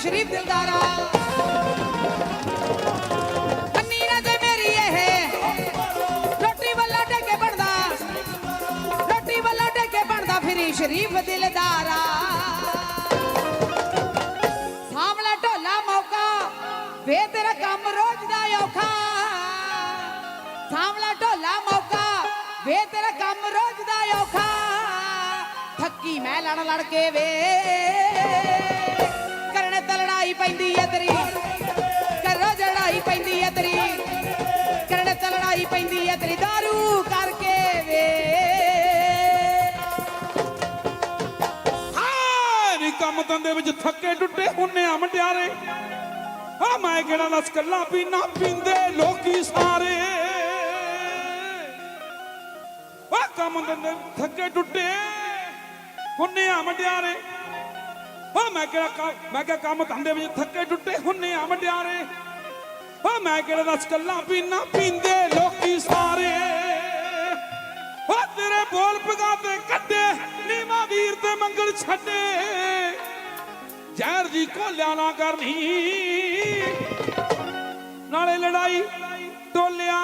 ਸ਼ਰੀਫ ਦਿਲਦਾਰਾ ਅੰਨੀ ਨਾ ਤੇ ਮੇਰੀ ਇਹ। ਰੋਟੀ ਵੱਲਾ ਡੇਕੇ ਬਣਦਾ। ਰੋਟੀ ਵੱਲਾ ਡੇਕੇ ਬਣਦਾ, ਫਿਰੀ ਸ਼ਰੀਫ ਦਿਲਦਾਰਾ ਸਾਹਮਣਾ ਢੋਲਾ ਮੌਕਾ, ਵੇ ਤੇਰਾ ਕੰਮ ਰੋਜ਼ ਦਾ ਔਖਾ। ਸਾਹਮਣਾ ਢੋਲਾ ਮੌਕਾ, ਵੇ ਤੇਰਾ ਕੰਮ ਰੋਜ਼ ਦਾ ਔਖਾ। ਥੱਕੀ ਮੈਂ ਲੜ ਲੜ ਕੇ ਵੇ। ਪੈਂਦੀ ਐ ਤੇਰੀ। ਕਰੋ ਜੜਾਈ ਪੈਂਦੀ ਐ ਤੇਰੀ। ਕਰਨੇ ਤੇ ਪੈਂਦੀ ਐ ਤੇਰੀ। दारू ਕਰਕੇ ਵੇ। ਹਾਂ ਕੰਮ ਧੰਦੇ ਵਿੱਚ ਥੱਕੇ ਟੁੱਟੇ ਹੁੰਨੇ ਆ ਮਟਿਆਰੇ ਆ ਮੈਂ ਕਿਹੜਾ ਨਸ ਕੱਲਾ ਪੀਣਾ ਪੀਂਦੇ ਲੋਕੀ ਸਾਰੇ। ਆ ਕੰਮ ਧੰਦੇ ਵਿੱਚ ਥੱਕੇ ਟੁੱਟੇ ਹੁੰਨੇ ਆ ਮਟਿਆਰੇ ਮੈਂ ਕਿਹੜਾ ਕੰਮ- ਮੈਂ ਕਿਹਾ ਕੰਮ ਧੰਦੇ ਵਿੱਚ ਥੱਕੇ ਟੁੱਟੇ ਹੁੰਨੇ ਆ ਮਟਿਆਰੇ ਆ ਮੈਂ ਕਿਹੜਾ ਨਸ ਕੱਲਾ ਪੀਣਾ ਪੀਂਦੇ ਲੋਕੀ ਸਾਰੇ। ਓ ਤੇਰੇ ਬੋਲ ਪਗਾ ਤੇ ਕੱਢੇ, ਨੀਵਾ ਵੀਰ ਤੇ ਮੰਗਲ ਛੱਡੇ। ਜ਼ਹਿਰ ਦੀ ਕੋਲਿਆ ਨਾ ਕਰਨੀ। ਨਾਲੇ ਲੜਾਈ ਟੋਲਿਆ